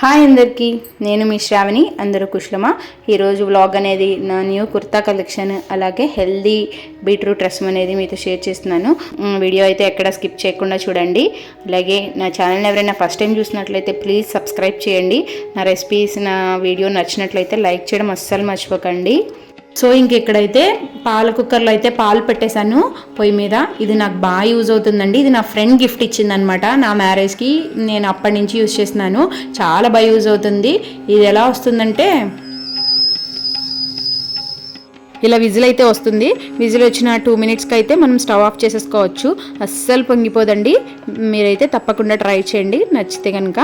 Hi అందరికీ నేను మీ శ్రావణి అందరూ కుశలమా? ఈరోజు వ్లాగ్ అనేది నా న్యూ కుర్తా కలెక్షన్ అలాగే హెల్దీ బీట్రూట్ రసం అనేది మీతో షేర్ చేస్తున్నాను. వీడియో అయితే ఎక్కడ స్కిప్ చేయకుండా చూడండి. అలాగే నా ఛానల్ని ఎవరైనా ఫస్ట్ టైం చూసినట్లయితే ప్లీజ్ సబ్స్క్రైబ్ చేయండి. నా రెసిపీస్ నా వీడియో నచ్చినట్లయితే లైక్ చేయడం అస్సలు మర్చిపోకండి. సో ఇంకెక్కడైతే పాల కుక్కర్లో అయితే పాలు పెట్టేశాను పొయ్యి మీద ఇది నాకు బాగా యూజ్ అవుతుందండి. ఇది నా ఫ్రెండ్ గిఫ్ట్ ఇచ్చిందనమాట నా మ్యారేజ్కి నేను అప్పటి నుంచి యూజ్ చేస్తున్నాను. చాలా బాగా యూజ్ అవుతుంది. ఇది ఎలా వస్తుందంటే ఇలా విజిల్ అయితే వస్తుంది. విజిల్ వచ్చిన టూ మినిట్స్కి అయితే మనం స్టవ్ ఆఫ్ చేసేసుకోవచ్చు. అస్సలు పొంగిపోదండి. మీరైతే తప్పకుండా ట్రై చేయండి. నచ్చితే కనుక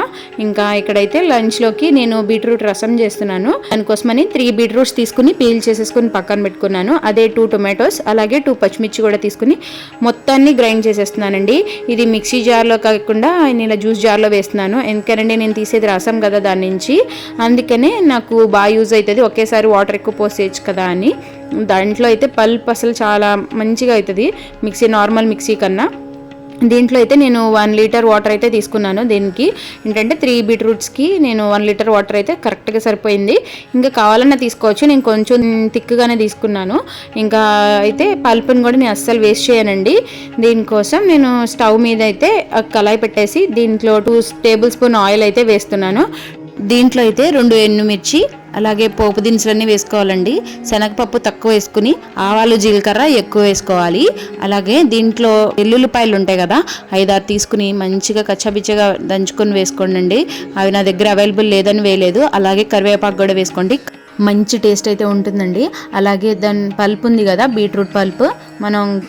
ఇంకా ఇక్కడైతే లంచ్లోకి నేను బీట్రూట్ రసం చేస్తున్నాను. దానికోసమని త్రీ బీట్రూట్స్ తీసుకుని పీల్ చేసేసుకుని పక్కన పెట్టుకున్నాను. అదే టూ టొమాటోస్ అలాగే టూ పచ్చిమిర్చి కూడా తీసుకుని మొత్తాన్ని గ్రైండ్ చేసేస్తున్నానండి. ఇది మిక్సీ జార్లో కాకుండా నేను ఇలా జ్యూస్ జార్లో వేస్తున్నాను. ఎందుకంటే నేను తీసేది రసం కదా దాని నుంచి. అందుకనే నాకు బాగా యూజ్ అవుతుంది. ఒకేసారి వాటర్ ఎక్కువ పోసేయచ్చు కదా అని. దాంట్లో అయితే పల్ప్ అసలు చాలా మంచిగా అవుతుంది. మిక్సీ నార్మల్ మిక్సీ కన్నా. దీంట్లో అయితే నేను వన్ లీటర్ వాటర్ అయితే తీసుకున్నాను దీనికి. ఏంటంటే త్రీ బీట్రూట్స్కి నేను వన్ లీటర్ వాటర్ అయితే కరెక్ట్గా సరిపోయింది. ఇంకా కావాలన్నా తీసుకోవచ్చు. నేను కొంచెం థిక్గానే తీసుకున్నాను. ఇంకా అయితే పల్పుని కూడా నేను అస్సలు వేస్ట్ చేయనండి. దీనికోసం నేను స్టవ్ మీద అయితే కళాయి పెట్టేసి దీంట్లో టూ టేబుల్ స్పూన్ ఆయిల్ అయితే వేస్తున్నాను. దీంట్లో అయితే రెండు ఎండుమిర్చి అలాగే పోపు దినుసులన్నీ వేసుకోవాలండి. శనగపప్పు తక్కువ వేసుకుని ఆవాలు జీలకర్ర ఎక్కువ వేసుకోవాలి. అలాగే దీంట్లో వెల్లుల్లిపాయలు ఉంటాయి కదా ఐదారు తీసుకుని మంచిగా కచ్చబిచ్చగా దంచుకొని వేసుకోండి అవి నా దగ్గర అవైలబుల్ లేదని వేయలేదు. అలాగే కరివేపాకు కూడా వేసుకోండి. మంచి టేస్ట్ అయితే ఉంటుందండి. అలాగే దాని పల్ప్ ఉంది కదా బీట్రూట్ పల్ప్ మనం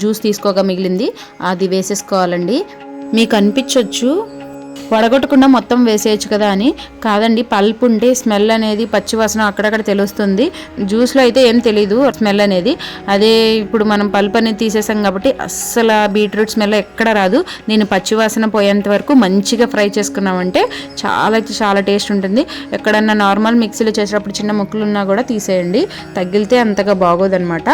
జ్యూస్ తీసుకోగా మిగిలింది అది వేసేసుకోవాలండి. మీకు అనిపించవచ్చు వడగొట్టకుండా మొత్తం వేసేయచ్చు కదా అని. కాదండి పల్ప్ ఉంటే స్మెల్ అనేది పచ్చివాసన అక్కడక్కడ తెలుస్తుంది. జ్యూస్లో అయితే ఏం తెలీదు స్మెల్ అనేది. అదే ఇప్పుడు మనం పల్ప్ అనేది తీసేసాం కాబట్టి అస్సలు బీట్రూట్ స్మెల్ ఎక్కడ రాదు. నేను పచ్చివాసన పోయేంత వరకు మంచిగా ఫ్రై చేసుకున్నామంటే చాలా అయితే చాలా టేస్ట్ ఉంటుంది. ఎక్కడన్నా నార్మల్ మిక్సీలో చేసేటప్పుడు చిన్న ముక్కలు ఉన్నా కూడా తీసేయండి. తగిలితే అంతగా బాగోదన్నమాట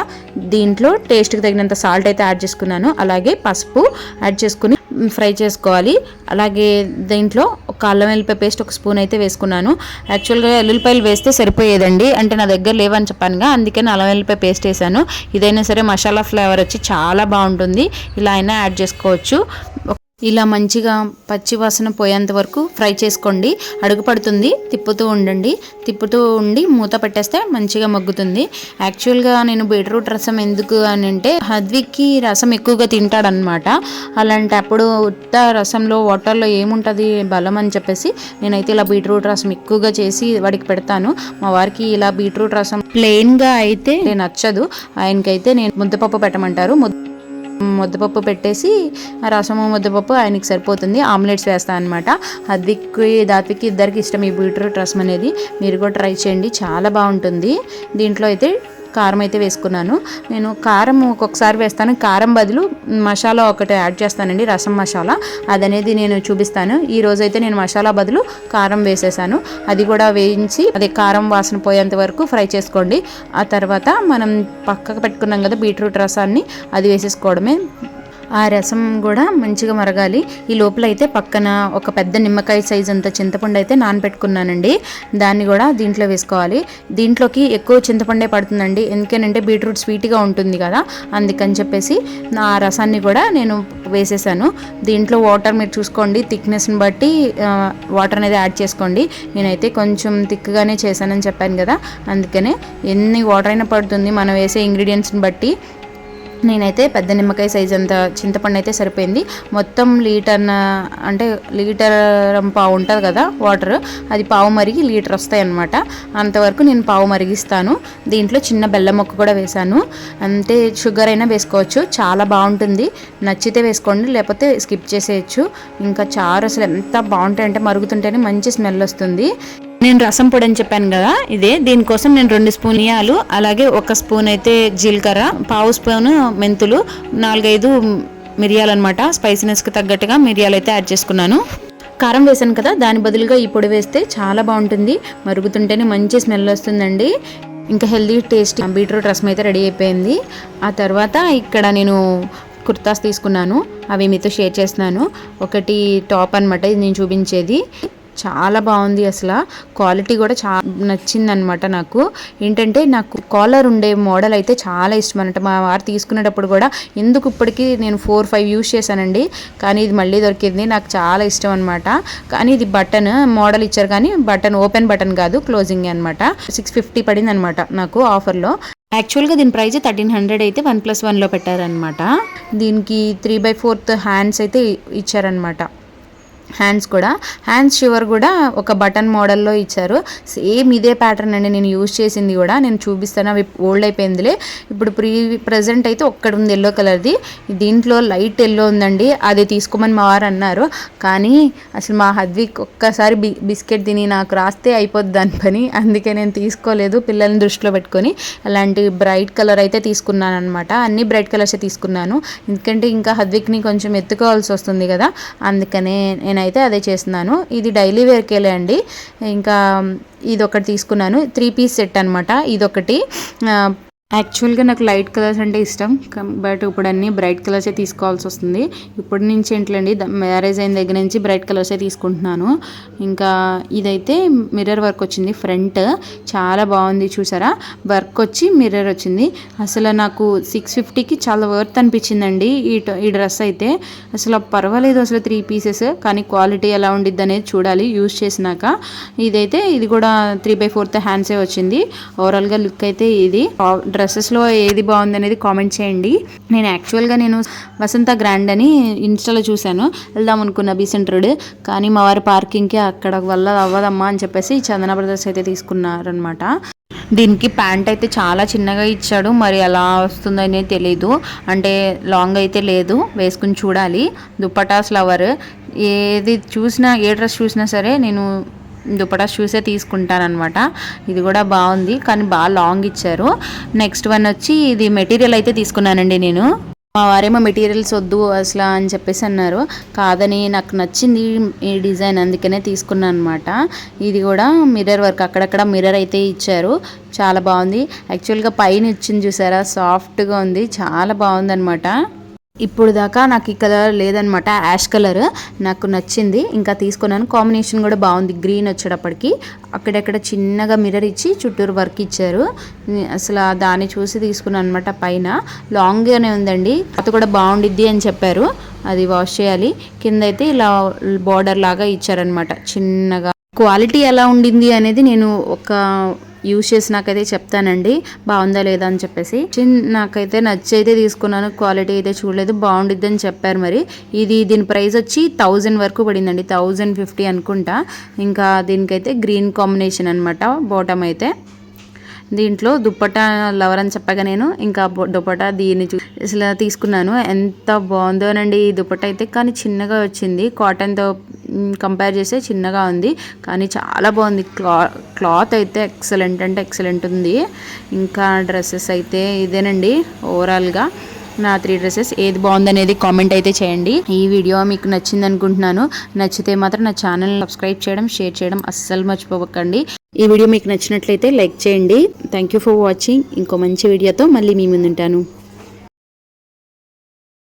దీంట్లో టేస్ట్కి తగినంత సాల్ట్ అయితే యాడ్ చేసుకున్నాను. అలాగే పసుపు యాడ్ చేసుకుని ఫ్రై చేసుకోవాలి. అలాగే దీంట్లో ఒక అల్లం వెల్లిపాయ పేస్ట్ ఒక స్పూన్ అయితే వేసుకున్నాను. యాక్చువల్గా ఎల్లుల్లిపాయలు వేస్తే సరిపోయేదండి. అంటే నా దగ్గర లేవని చెప్పానుగా అందుకని అల్లం వెల్లిపాయ పేస్ట్ వేసాను. ఇదైనా సరే మసాలా ఫ్లేవర్ వచ్చి చాలా బాగుంటుంది. ఇలా అయినా యాడ్ చేసుకోవచ్చు. ఇలా మంచిగా పచ్చి వాసన పోయేంత వరకు ఫ్రై చేసుకోండి. అడుగు పడుతుంది తిప్పుతూ ఉండండి. తిప్పుతూ ఉండి మూత పెట్టేస్తే మంచిగా మగ్గుతుంది. యాక్చువల్గా నేను బీట్రూట్ రసం ఎందుకు అని అంటే హద్విక్కి రసం ఎక్కువగా తింటాడనమాట అలాంటప్పుడు ఉత్త రసంలో వాటర్లో ఏముంటుంది బలం అని చెప్పేసి నేనైతే ఇలా బీట్రూట్ రసం ఎక్కువగా చేసి వాడికి పెడతాను. మా వారికి ఇలా బీట్రూట్ రసం ప్లెయిన్గా అయితే నచ్చదు. ఆయనకైతే నేను ముద్దపప్పు పెట్టమంటారు. ముద్ద ముద్దపప్పు పెట్టేసి రసము ముద్దపప్పు ఆయనకి సరిపోతుంది. ఆమ్లెట్స్ వేస్తాను అనమాట అద్విక్కి దాత్విక్కి ఇద్దరికి ఇష్టం ఈ బీట్రూట్ రసం అనేది. మీరు కూడా ట్రై చేయండి. చాలా బాగుంటుంది. దీంట్లో అయితే కారం అయితే వేసుకున్నాను. నేను కారం ఒక్కొక్కసారి వేస్తాను. కారం బదులు మసాలా ఒకటి యాడ్ చేస్తానండి రసం మసాలా. అదనేది నేను చూపిస్తాను. ఈ రోజైతే నేను మసాలా బదులు కారం వేసేసాను. అది కూడా వేయించి అదే కారం వాసన పోయేంత వరకు ఫ్రై చేసుకోండి. ఆ తర్వాత మనం పక్కకు పెట్టుకున్నాం కదా బీట్రూట్ రసాన్ని అది వేసేసుకోవడమే. ఆ రసం కూడా మంచిగా మరగాలి. ఈ లోపల అయితే పక్కన ఒక పెద్ద నిమ్మకాయ సైజ్ అంత చింతపండు అయితే నానబెట్టుకున్నానండి. దాన్ని కూడా దీంట్లో వేసుకోవాలి. దీంట్లోకి ఎక్కువ చింతపండే పడుతుందండి. ఎందుకనంటే బీట్రూట్ స్వీట్గా ఉంటుంది కదా అందుకని చెప్పేసి నా రసాన్ని కూడా నేను వేసేసాను. దీంట్లో వాటర్ మీరు చూసుకోండి థిక్నెస్ని బట్టి వాటర్ అనేది యాడ్ చేసుకోండి. నేనైతే కొంచెం థిక్గానే చేశానని చెప్పాను కదా అందుకనే ఎన్ని వాటర్ అయినా పడుతుంది. మనం వేసే ఇంగ్రీడియంట్స్ని బట్టి నేనైతే పెద్ద నిమ్మకాయ సైజ్ అంత చింతపండు అయితే సరిపోయింది. మొత్తం లీటర్ అంటే లీటర్ పావు ఉంటుంది కదా వాటర్ అది పావు మరిగి లీటర్ వస్తాయి అనమాట అంతవరకు నేను పావు మరిగిస్తాను. దీంట్లో చిన్న బెల్లం మొక్క కూడా వేశాను. అంతే షుగర్ అయినా వేసుకోవచ్చు. చాలా బాగుంటుంది. నచ్చితే వేసుకోండి లేకపోతే స్కిప్ చేసేయచ్చు. ఇంకా చారు అసలు ఎంత బాగుంటాయి అంటే మరుగుతుంటేనే మంచి స్మెల్ వస్తుంది. నేను రసం పొడి అని చెప్పాను కదా ఇదే. దీనికోసం నేను రెండు స్పూన్ ఇయాలు అలాగే ఒక స్పూన్ అయితే జీలకర్ర పావు స్పూన్ మెంతులు నాలుగైదు మిరియాలు అనమాట స్పైసీనెస్కి తగ్గట్టుగా మిరియాలు అయితే యాడ్ చేసుకున్నాను. కారం వేసాను కదా దాని బదులుగా ఈ పొడి వేస్తే చాలా బాగుంటుంది. మరుగుతుంటేనే మంచి స్మెల్ వస్తుందండి. ఇంకా హెల్దీ టేస్ట్ బీట్రూట్ రసం అయితే రెడీ అయిపోయింది. ఆ తర్వాత ఇక్కడ నేను కుర్తాస్ తీసుకున్నాను. అవి మీతో షేర్ చేస్తున్నాను. ఒకటి టాప్ అనమాట ఇది నేను చూపించేది. చాలా బాగుంది అసలు. క్వాలిటీ కూడా చాలా నచ్చింది అనమాట నాకు. ఏంటంటే నాకు కాలర్ ఉండే మోడల్ అయితే చాలా ఇష్టం అనమాట మా వారు తీసుకునేటప్పుడు కూడా ఎందుకు ఇప్పటికీ నేను ఫోర్ ఫైవ్ యూస్ చేశానండి. కానీ ఇది మళ్ళీ దొరికింది. నాకు చాలా ఇష్టం అనమాట కానీ ఇది బటన్ మోడల్ ఇచ్చారు కానీ బటన్ ఓపెన్ బటన్ కాదు క్లోజింగ్ అనమాట. సిక్స్ ఫిఫ్టీ పడింది అనమాట నాకు ఆఫర్లో. యాక్చువల్గా దీని ప్రైస్ థర్టీన్ హండ్రెడ్ అయితే వన్ ప్లస్ వన్లో పెట్టారనమాట. దీనికి త్రీ బై ఫోర్త్ హ్యాండ్స్ అయితే ఇచ్చారనమాట. హ్యాండ్స్ కూడా. హ్యాండ్స్ షివర్ కూడా ఒక బటన్ మోడల్లో ఇచ్చారు. సేమ్ ఇదే ప్యాటర్న్ అండి నేను యూజ్ చేసింది కూడా. నేను చూపిస్తాను. అవి ఓల్డ్ అయిపోయిందిలే. ఇప్పుడు ప్రీ ప్రజెంట్ అయితే ఒక్కటి ఉంది ఎల్లో కలర్ది దీంట్లో లైట్ ఎల్లో ఉందండి. అది తీసుకోమని మా వారు అన్నారు. కానీ అసలు మా హద్విక్ ఒక్కసారి బి బిస్కెట్ తిని నాకు రాస్తే అయిపోద్ది దాని పని. అందుకే నేను తీసుకోలేదు పిల్లల్ని దృష్టిలో పెట్టుకొని. అలాంటి బ్రైట్ కలర్ అయితే తీసుకున్నాను అనమాట అన్ని బ్రైట్ కలర్సే తీసుకున్నాను. ఎందుకంటే ఇంకా హద్విక్ని కొంచెం ఎత్తుకోవాల్సి వస్తుంది కదా. అందుకనే నేనైతే అదే చేస్తున్నాను. ఇది డైలీ వేర్కేలే అండి. ఇంకా ఇది ఒకటి తీసుకున్నాను. త్రీ పీస్ సెట్ అనమాట ఇదొకటి. యాక్చువల్గా నాకు లైట్ కలర్స్ అంటే ఇష్టం. బట్ ఇప్పుడు అన్నీ బ్రైట్ కలర్సే తీసుకోవాల్సి వస్తుంది. ఇప్పటి నుంచి ఏంటండి మ్యారేజ్ అయిన దగ్గర నుంచి బ్రైట్ కలర్సే తీసుకుంటున్నాను. ఇంకా ఇదైతే మిర్రర్ వర్క్ వచ్చింది ఫ్రంట్ చాలా బాగుంది చూసారా? వర్క్ వచ్చి మిర్రర్ వచ్చింది. అసలు నాకు సిక్స్ ఫిఫ్టీకి చాలా వర్త్ అనిపించిందండి ఈ ఈ డ్రెస్ అయితే. అసలు పర్వాలేదు అసలు త్రీ పీసెస్ కానీ క్వాలిటీ ఎలా ఉండిద్ది అనేది చూడాలి యూజ్ చేసినాక. ఇదైతే ఇది కూడా త్రీ బై ఫోర్త్ హ్యాండ్సే వచ్చింది. ఓవరాల్గా లుక్ అయితే ఇది. డ్రెస్ డ్రెస్సెస్లో ఏది బాగుంది అనేది కామెంట్ చేయండి. నేను యాక్చువల్గా నేను వసంత గ్రాండ్ అని ఇన్స్టాలో చూశాను. వెళ్దాం అనుకున్న బీసెంట్ రోడ్ కానీ మా వారి పార్కింగ్కి అక్కడ వల్ల అవ్వదమ్మా అని చెప్పేసి చందన బ్రదర్స్ అయితే తీసుకున్నారనమాట దీనికి ప్యాంట్ అయితే చాలా చిన్నగా ఇచ్చాడు. మరి ఎలా వస్తుందనే తెలియదు అంటే లాంగ్ అయితే లేదు. వేసుకుని చూడాలి. దుప్పటాస్ లవర్ ఏది చూసినా ఏ డ్రెస్ చూసినా సరే నేను దుపటా షూసే తీసుకుంటానమాట ఇది కూడా బాగుంది కానీ బాగా లాంగ్ ఇచ్చారు. నెక్స్ట్ వన్ వచ్చి ఇది మెటీరియల్ అయితే తీసుకున్నానండి నేను. మా వారేమో మెటీరియల్స్ వద్దు అసలు అని చెప్పేసి అన్నారు. కాదని నాకు నచ్చింది ఈ డిజైన్ అందుకనే తీసుకున్నాను అనమాట ఇది కూడా మిర్రర్ వర్క్ అక్కడక్కడ మిర్రర్ అయితే ఇచ్చారు. చాలా బాగుంది. యాక్చువల్గా పైన ఇచ్చింది చూసారా? సాఫ్ట్గా ఉంది. చాలా బాగుందనమాట ఇప్పుడు దాకా నాకు ఈ కలర్ లేదనమాట యాష్ కలర్ నాకు నచ్చింది. ఇంకా తీసుకున్నాను. కాంబినేషన్ కూడా బాగుంది. గ్రీన్ వచ్చేటప్పటికి అక్కడక్కడ చిన్నగా మిర్రర్ ఇచ్చి చుట్టూరు వర్క్ ఇచ్చారు. అసలు దాన్ని చూసి తీసుకున్నాను అనమాట పైన. లాంగ్గానే ఉందండి. అది కూడా బాగుండిద్ది అని చెప్పారు. అది వాష్ చేయాలి. కింద అయితే ఇలా బార్డర్ లాగా ఇచ్చారనమాట చిన్నగా. క్వాలిటీ ఎలా ఉండింది అనేది నేను ఒక యూజ్ చేసినాకైతే చెప్తానండి. బాగుందా లేదా అని చెప్పేసి. నాకైతే నచ్చైతే తీసుకున్నాను. క్వాలిటీ అయితే చూడలేదు. బాగుండిద్ది అని చెప్పారు మరి. ఇది దీని ప్రైస్ వచ్చి థౌజండ్ వరకు పడిందండి. థౌజండ్ ఫిఫ్టీ అనుకుంటా. ఇంకా దీనికైతే గ్రీన్ కాంబినేషన్ అనమాట బాటమ్ అయితే. దీంట్లో దుప్పటా లవర్ అని చెప్పగా నేను ఇంకా దుప్పటా దీన్ని చూసి అసలు తీసుకున్నాను. ఎంత బాగుందోనండి ఈ దుప్పట అయితే. కానీ చిన్నగా వచ్చింది. కాటన్తో కంపేర్ చేస్తే చిన్నగా ఉంది. కానీ చాలా బాగుంది. క్లా క్లాత్ అయితే ఎక్సలెంట్ అంటే ఎక్సలెంట్ ఉంది. ఇంకా డ్రెస్సెస్ అయితే ఇదేనండి ఓవరాల్గా నా త్రీ డ్రెస్సెస్ ఏది బాగుందనేది కామెంట్ అయితే చేయండి. ఈ వీడియో మీకు నచ్చింది అనుకుంటున్నాను. నచ్చితే మాత్రం నా ఛానల్ సబ్స్క్రైబ్ చేయడం షేర్ చేయడం అస్సలు మర్చిపోకండి. ఈ వీడియో మీకు నచ్చినట్లయితే లైక్ చేయండి. థ్యాంక్ యూ ఫర్ వాచింగ్ ఇంకో మంచి వీడియోతో మళ్ళీ మీ ముందుంటాను.